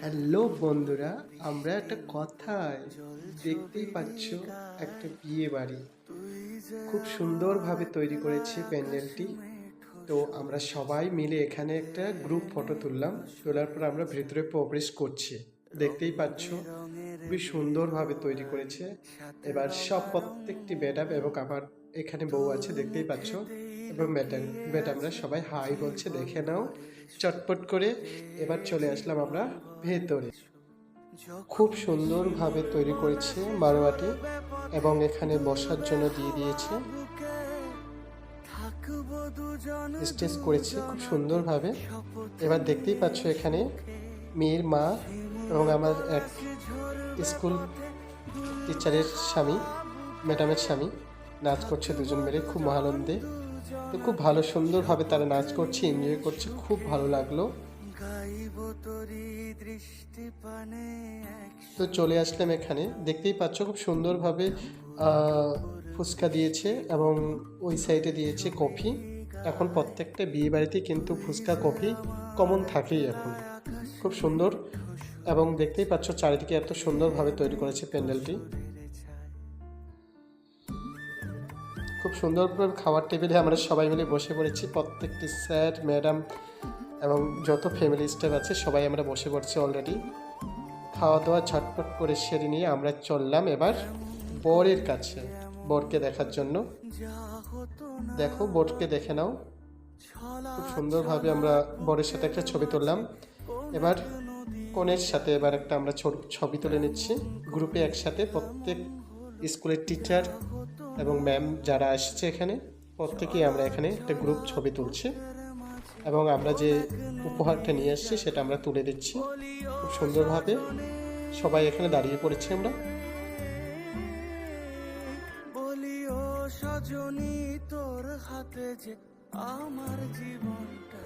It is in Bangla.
হ্যালো বন্ধুরা, আমরা একটা কথায় দেখতেই পাচ্ছ একটা বিয়ে বাড়ি। খুব সুন্দরভাবে তৈরি করেছে প্যান্ডেলটি। তো আমরা সবাই মিলে এখানে একটা গ্রুপ ফটো তুললাম। তোলার পর আমরা ভেতরে প্রবেশ করছি। দেখতেই পাচ্ছ খুবই সুন্দরভাবে তৈরি করেছে। এবার সব প্রত্যেকটি ম্যাডাম এবং আমার এখানে বউ আছে, দেখতেই পাচ্ছ। এবং ম্যাডাম, ম্যাডামরা সবাই হাই বলছে, দেখে নাও। চটপট করে এবার চলে আসলাম আমরা ভেতরে। খুব সুন্দরভাবে তৈরি করেছে বারোয়াটি এবং এখানে বসার জন্য দিয়ে দিয়েছে। স্টেজ করেছে খুব সুন্দরভাবে। এবার দেখতেই পাচ্ছ এখানে মেয়ের মা এবং আমার এক স্কুল টিচারের স্বামী, ম্যাডামের স্বামী নাচ করছে দুজন মিলে, খুব মহানন্দে। তো খুব ভালো, সুন্দরভাবে তারা নাচ করছে এনজয় করছে, খুব ভালো লাগল। তো চলে আসলাম এখানে। দেখতেই পাচ্ছ খুব সুন্দরভাবে ফুচকা দিয়েছে এবং ওই সাইডে দিয়েছে কফি। এখন প্রত্যেকটা বিয়ে বাড়িতে কিন্তু ফুচকা, কফি কমন থাকেই এখন। খুব সুন্দর। এবং দেখতেই পাচ্ছ চারিদিকে এত সুন্দরভাবে তৈরি করেছে প্যান্ডেলটি। খুব সুন্দরভাবে খাওয়ার টেবিলে আমরা সবাই মিলে বসে পড়েছি। প্রত্যেকটি স্যার, ম্যাডাম এবং যত ফ্যামিলি স্টাফ আছে, সবাই আমরা বসে পড়ছি অলরেডি। খাওয়া দাওয়া ঝটপট করে সেরে নিয়ে আমরা চললাম এবার বরের কাছে, বরকে দেখার জন্য। দেখো, বরকে দেখে নাও। খুব সুন্দরভাবে আমরা বরের সাথে একটা ছবি তুললাম। এবার কনের সাথে এবার একটা আমরা ছবি তুলে নিচ্ছি। গ্রুপে একসাথে প্রত্যেক স্কুলের টিচার এবং ম্যাম যারা আসছে এখানে প্রত্যেকেই আমরা এখানে একটা গ্রুপ ছবি তুলছি এবং আমরা যে উপহারটা নিয়ে আসছি সেটা আমরা তুলে দিচ্ছি। খুব সুন্দরভাবে সবাই এখানে দাঁড়িয়ে পড়েছি আমরা। বলিও সজনী তোর হাতে যে আমার জীবনটা।